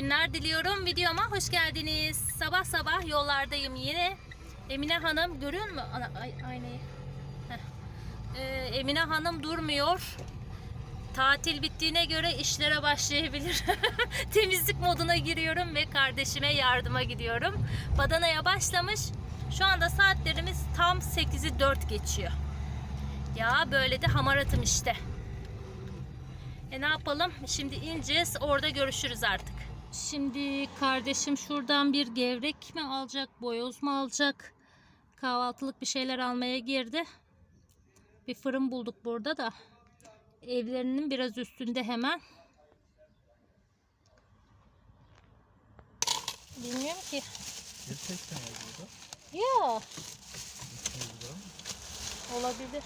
günler diliyorum. Videoma hoş geldiniz. Sabah sabah yollardayım yine. Emine Hanım görüyor musun Ana, ay, aynayı? Ee, Emine Hanım durmuyor. Tatil bittiğine göre işlere başlayabilir. Temizlik moduna giriyorum ve kardeşime yardıma gidiyorum. Badanaya başlamış. Şu anda saatlerimiz tam 8'i 4 geçiyor. Ya böyle de hamaratım işte. E ne yapalım? Şimdi ineceğiz. Orada görüşürüz artık. Şimdi kardeşim şuradan bir gevrek mi alacak, boyoz mu alacak? Kahvaltılık bir şeyler almaya girdi. Bir fırın bulduk burada da. Evlerinin biraz üstünde hemen. Bilmiyorum ki. Gerçekten ya burada. Ya 200 gram. olabilir.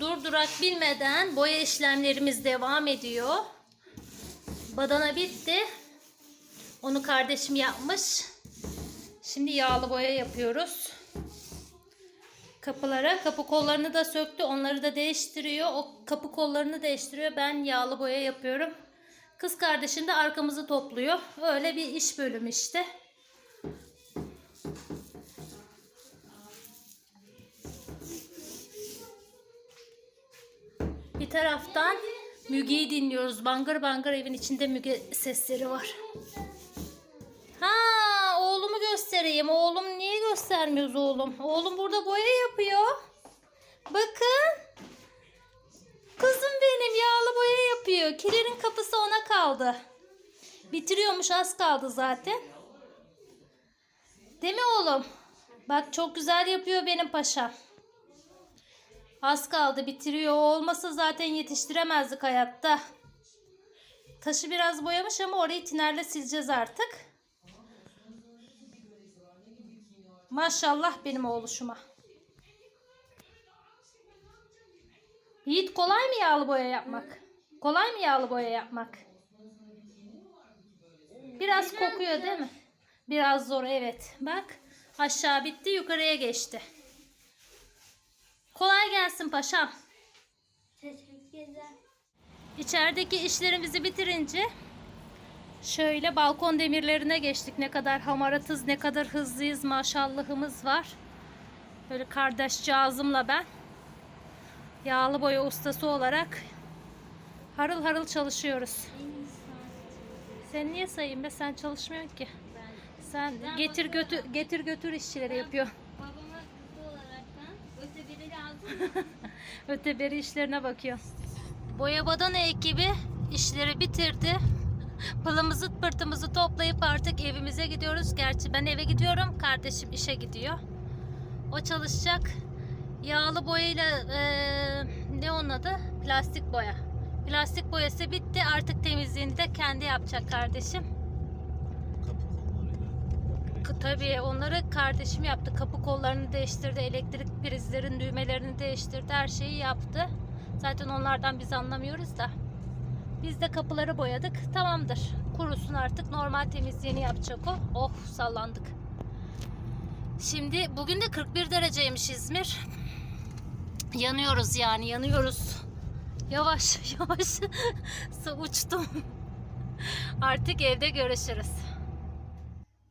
Durdurak bilmeden boya işlemlerimiz devam ediyor. Badana bitti. Onu kardeşim yapmış. Şimdi yağlı boya yapıyoruz. Kapılara kapı kollarını da söktü. Onları da değiştiriyor. O kapı kollarını değiştiriyor. Ben yağlı boya yapıyorum. Kız kardeşim de arkamızı topluyor. Öyle bir iş bölümü işte. Bir taraftan Müge'yi dinliyoruz. Bangır bangır evin içinde Müge sesleri var. Ha, oğlumu göstereyim. Oğlum niye göstermiyoruz oğlum? Oğlum burada boya yapıyor. Bakın. Kızım benim yağlı boya yapıyor. Kilerin kapısı ona kaldı. Bitiriyormuş az kaldı zaten. Değil mi oğlum? Bak çok güzel yapıyor benim paşam. Az kaldı bitiriyor. O olmasa zaten yetiştiremezdik hayatta. Taşı biraz boyamış ama orayı tinerle sileceğiz artık. Maşallah benim oğluşuma. Yiğit kolay mı yağlı boya yapmak? Kolay mı yağlı boya yapmak? Biraz kokuyor değil mi? Biraz zor evet. Bak aşağı bitti yukarıya geçti. Kolay gelsin paşam. Teşekkürler. İçerideki işlerimizi bitirince şöyle balkon demirlerine geçtik. Ne kadar hamaratız, ne kadar hızlıyız maşallahımız var. Böyle kardeşcağızımla ben yağlı boya ustası olarak harıl harıl çalışıyoruz. Sen niye sayayım be? Sen çalışmıyorsun ki. Sen getir götür getir götür işçileri yapıyor. Öteberi işlerine bakıyor. Boya badana ekibi işleri bitirdi. Pılımızı pırtımızı toplayıp artık evimize gidiyoruz. Gerçi ben eve gidiyorum. Kardeşim işe gidiyor. O çalışacak. Yağlı boyayla eee, ne onun adı? Plastik boya. Plastik boyası bitti. Artık temizliğini de kendi yapacak kardeşim. Tabii onları kardeşim yaptı. Kapı kollarını değiştirdi, elektrik prizlerin düğmelerini değiştirdi, her şeyi yaptı. Zaten onlardan biz anlamıyoruz da. Biz de kapıları boyadık. Tamamdır. Kurusun artık. Normal temizliğini yapacak o. Oh sallandık. Şimdi bugün de 41 dereceymiş İzmir. Yanıyoruz yani yanıyoruz. Yavaş yavaş uçtum. Artık evde görüşürüz.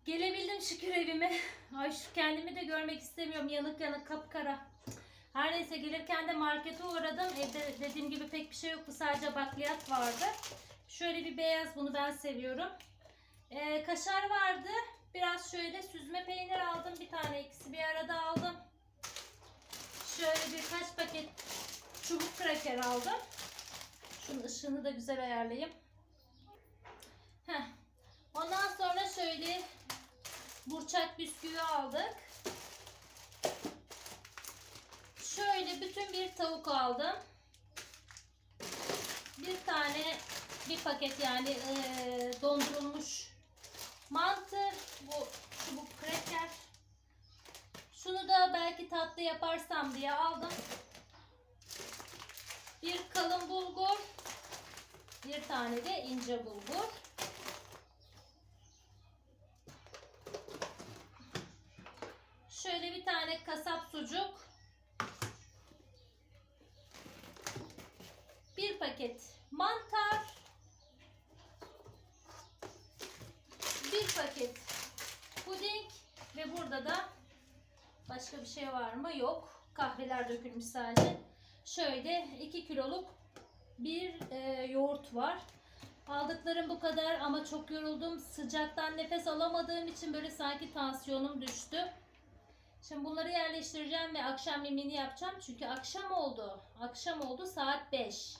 Gelebildim şükür evime. Ay şu kendimi de görmek istemiyorum. Yanık yanık kapkara. Her neyse gelirken de markete uğradım. Evde dediğim gibi pek bir şey yoktu. Sadece bakliyat vardı. Şöyle bir beyaz bunu ben seviyorum. Ee, kaşar vardı. Biraz şöyle süzme peynir aldım. Bir tane ikisi bir arada aldım. Şöyle birkaç paket çubuk kraker aldım. Şunun ışığını da güzel ayarlayayım. Heh. Ondan sonra şöyle burçak bisküvi aldık. Şöyle bütün bir tavuk aldım. Bir tane bir paket yani eee, dondurulmuş mantı. Bu çubuk kreker. Şunu da belki tatlı yaparsam diye aldım. Bir kalın bulgur. Bir tane de ince bulgur. Şöyle bir tane kasap sucuk. Bir paket mantar. Bir paket puding ve burada da başka bir şey var mı? Yok. Kahveler dökülmüş sadece. Şöyle 2 kiloluk bir e, yoğurt var. Aldıklarım bu kadar ama çok yoruldum. Sıcaktan nefes alamadığım için böyle sanki tansiyonum düştü. Şimdi bunları yerleştireceğim ve akşam yemeğini yapacağım. Çünkü akşam oldu. Akşam oldu saat 5.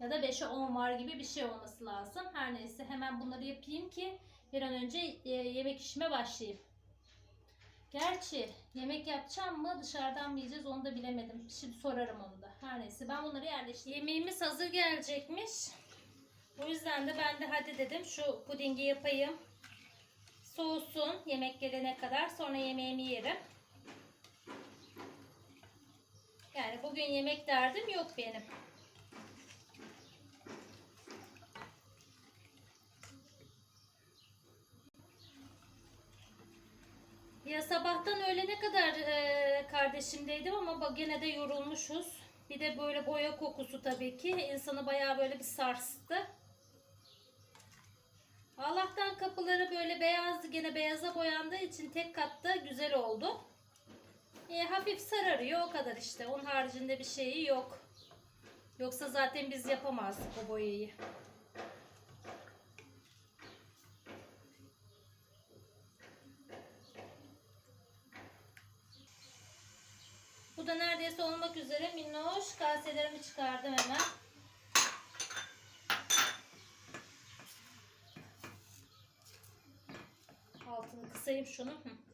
Ya da 5'e 10 var gibi bir şey olması lazım. Her neyse hemen bunları yapayım ki bir an önce e, yemek işime başlayayım. Gerçi yemek yapacağım mı dışarıdan mı yiyeceğiz onu da bilemedim. Şimdi sorarım onu da. Her neyse ben bunları yerleştireyim. Yemeğimiz hazır gelecekmiş. O yüzden de ben de hadi dedim şu pudingi yapayım. Soğusun yemek gelene kadar sonra yemeğimi yerim. Yani bugün yemek derdim yok benim. Ya sabahtan öğlene kadar e, kardeşimdeydim ama gene de yorulmuşuz. Bir de böyle boya kokusu tabii ki insanı bayağı böyle bir sarstı. Allah'tan kapıları böyle beyazdı gene beyaza boyandığı için tek katta güzel oldu. E, hafif sararıyor o kadar işte. Onun haricinde bir şeyi yok. Yoksa zaten biz yapamazdık o boyayı. Bu da neredeyse olmak üzere minnoş kaselerimi çıkardım hemen. Altını kısayım şunu. Hı.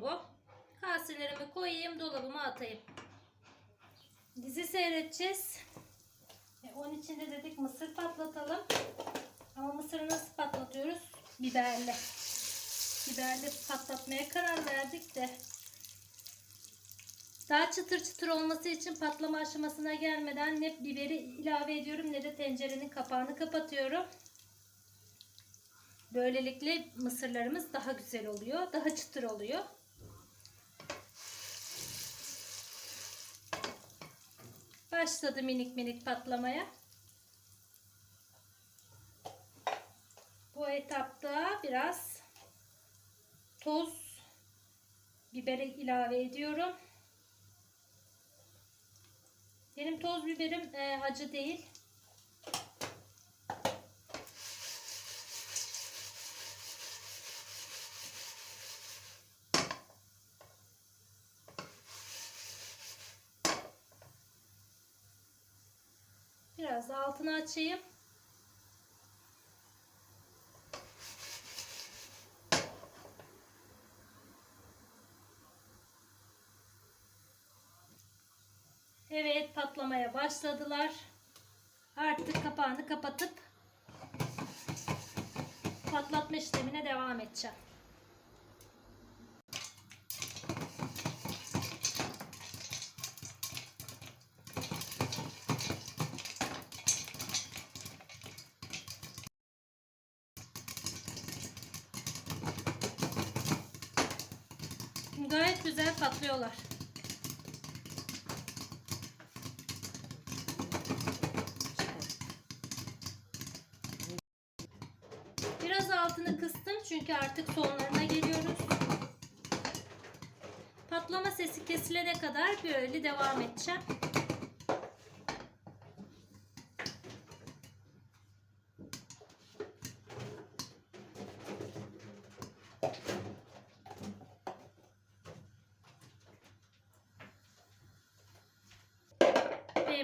Bu. Kaselerimi koyayım, dolabıma atayım. Dizi seyredeceğiz. E, onun için de dedik mısır patlatalım. Ama mısırı nasıl patlatıyoruz? Biberle. Biberle patlatmaya karar verdik de. Daha çıtır çıtır olması için patlama aşamasına gelmeden ne biberi ilave ediyorum ne de tencerenin kapağını kapatıyorum. Böylelikle mısırlarımız daha güzel oluyor. Daha çıtır oluyor. Başladı minik minik patlamaya. Bu etapta biraz toz biberi ilave ediyorum. Benim toz biberim e, acı değil. Biraz da altını açayım. Evet patlamaya başladılar. Artık kapağını kapatıp patlatma işlemine devam edeceğim. Gayet güzel patlıyorlar. Biraz altını kıstım çünkü artık sonlarına geliyoruz. Patlama sesi kesilene kadar böyle devam edeceğim.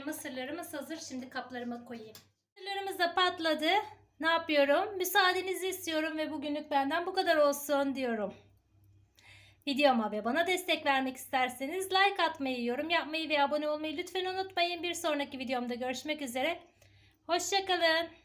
Mısırlarımız hazır. Şimdi kaplarıma koyayım. Mısırlarımız da patladı. Ne yapıyorum? Müsaadenizi istiyorum ve bugünlük benden bu kadar olsun diyorum. Videoma ve bana destek vermek isterseniz like atmayı, yorum yapmayı ve abone olmayı lütfen unutmayın. Bir sonraki videomda görüşmek üzere. Hoşçakalın.